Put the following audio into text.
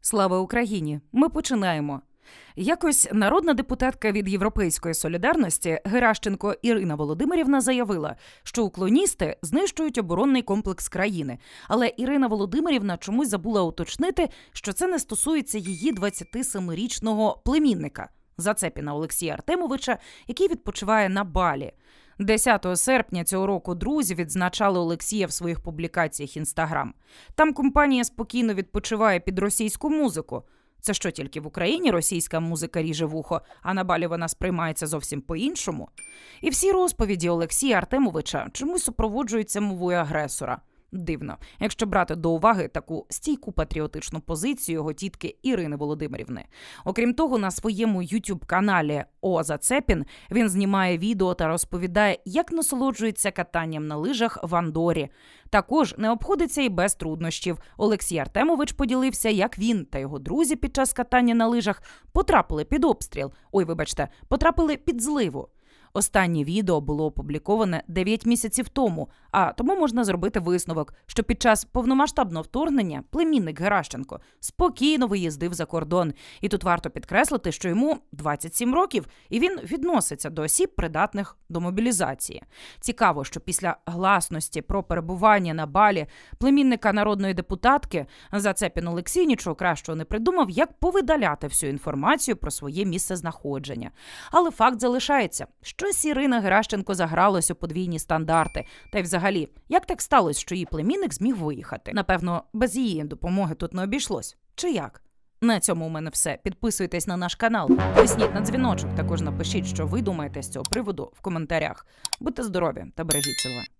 Слава Україні! Ми починаємо. Якось народна депутатка від Європейської солідарності Геращенко Ірина Володимирівна заявила, що уклоністи знищують оборонний комплекс країни. Але Ірина Володимирівна чомусь забула уточнити, що це не стосується її 27-річного племінника Зацепіна Олексія Артемовича, який відпочиває на Балі. 10 серпня цього року друзі відзначали Олексія в своїх публікаціях Інстаграм. Там компанія спокійно відпочиває під російську музику. Це що тільки в Україні російська музика ріже вухо, а на балі вона сприймається зовсім по-іншому. І всі розповіді Олексія Артемовича чомусь супроводжуються мовою агресора. Дивно, якщо брати до уваги таку стійку патріотичну позицію його тітки Ірини Володимирівни. Окрім того, на своєму youtube каналі О Зацепін він знімає відео та розповідає, як насолоджується катанням на лижах в Андорі. Також не обходиться і без труднощів. Олексій Артемович поділився, як він та його друзі під час катання на лижах потрапили під обстріл. Ой, вибачте, потрапили під зливу. Останнє відео було опубліковане 9 місяців тому, а тому можна зробити висновок, що під час повномасштабного вторгнення племінник Геращенко спокійно виїздив за кордон. І тут варто підкреслити, що йому 27 років, і він відноситься до осіб, придатних до мобілізації. Цікаво, що після гласності про перебування на балі племінника народної депутатки Зацепін Олексій нічого кращого не придумав, як повидаляти всю інформацію про своє місце знаходження. Але факт залишається: щось Ірина Геращенко загралась у подвійні стандарти. Та й взагалі, як так сталося, що її племінник зміг виїхати? Напевно, без її допомоги тут не обійшлось. Чи як? На цьому у мене все. Підписуйтесь на наш канал, тисніть на дзвіночок. Також напишіть, що ви думаєте з цього приводу в коментарях. Будьте здорові та бережіть себе.